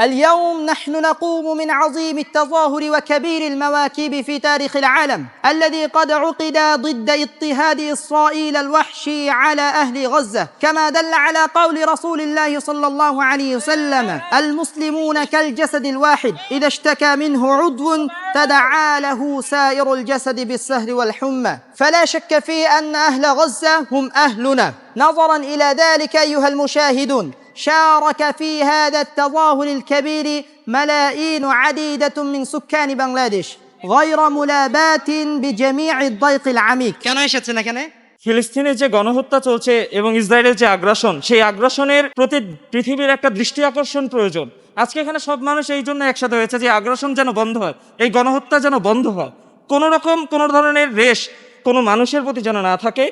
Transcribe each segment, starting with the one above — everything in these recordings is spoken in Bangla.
اليوم نحن نقوم من عظيم التظاهر وكبير المواكب في تاريخ العالم الذي قد عقد ضد اضطهاد إسرائيل الوحشي على أهل غزة كما دل على قول رسول الله صلى الله عليه وسلم المسلمون كالجسد الواحد إذا اشتكى منه عضو تدعى له سائر الجسد بالسهر والحمى فلا شك في أن أهل غزة هم أهلنا. نظرا إلى ذلك أيها المشاهدون شارك في هذا التظاهر الكبير ملايين عديده من سكان بنغلاديش غير ملابات بجميع الضيق العميق কেন এসেছেন এখানে ফিলিস্তিনে যে গণহত্যা চলছে এবং ইসরায়েলের যে আগ্রাসন সেই আগ্রাসনের প্রতি পৃথিবীর একটা দৃষ্টি আকর্ষণ প্রয়োজন আজকে এখানে সব মানুষ এই জন্য একসাথে হয়েছে যে আগ্রাসন যেন বন্ধ হয় এই গণহত্যা যেন বন্ধ হয় কোনো রকম কোনো ধরনের রেশ কোনো মানুষের প্রতি যেন না থাকে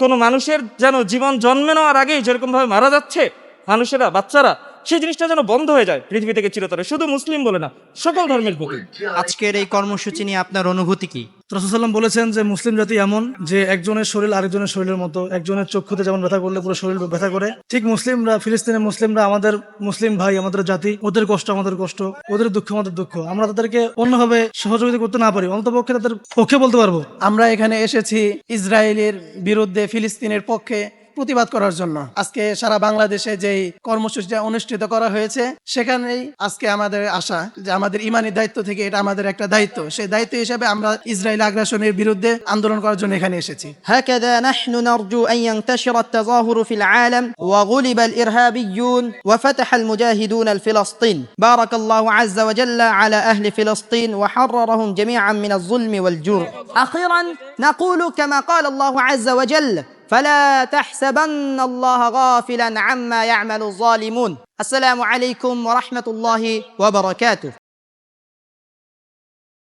কোনো মানুষের যেন জীবন জন্মে নেওয়ার আগেই যেরকমভাবে মারা যাচ্ছে মানুষেরা বাচ্চারা সেই জিনিসটা যেন বন্ধ হয়ে যায় পৃথিবী থেকে চিরতরে। শুধু মুসলিম বলে না সকল ধর্মের প্রতি আজকের এই কর্মসূচি নিয়ে আপনার অনুভূতি কি? রসুসাল্লাম বলেছেন যে মুসলিম জাতি এমন যে একজনের শরীর আরেকজনের শরীরের মতো একজনের চক্ষুতে যেমন ব্যথা করলে পুরো শরীর ব্যথা করে ঠিক মুসলিমরা ফিলিস্তিনের মুসলিমরা আমাদের মুসলিম ভাই আমাদের জাতি ওদের কষ্ট আমাদের কষ্ট ওদের দুঃখ আমাদের দুঃখ আমরা তাদেরকে অন্যভাবে সহযোগিতা করতে না পারি অন্তপক্ষে তাদের পক্ষে বলতে পারব। আমরা এখানে এসেছি ইসরায়েলের বিরুদ্ধে ফিলিস্তিনের পক্ষে প্রতিবাদ করার জন্য আজকে সারা বাংলাদেশে যেই কর্মসূচিটা অনুষ্ঠিত করা হয়েছে সেখানেই আজকে আমাদের আশা যে আমাদের ইমানি দায়িত্ব থেকে এটা আমাদের একটা দায়িত্ব সেই দায়িত্ব হিসাবে আমরা ইসরায়েল আগ্রাসনের বিরুদ্ধে আন্দোলন করার জন্য এখানে এসেছি هكذا نحن نرجو ان ينتشر التظاهر في العالم وغلب الارهابيون وفتح المجاهدون الفلسطين بارك الله عز وجل على اهل فلسطين وحررهم جميعا من الظلم والجوع اخيرا نقول كما قال الله عز وجل فلا تحسبن الله غافلا عما يعمل الظالمون. السلام عليكم ورحمة الله وبركاته.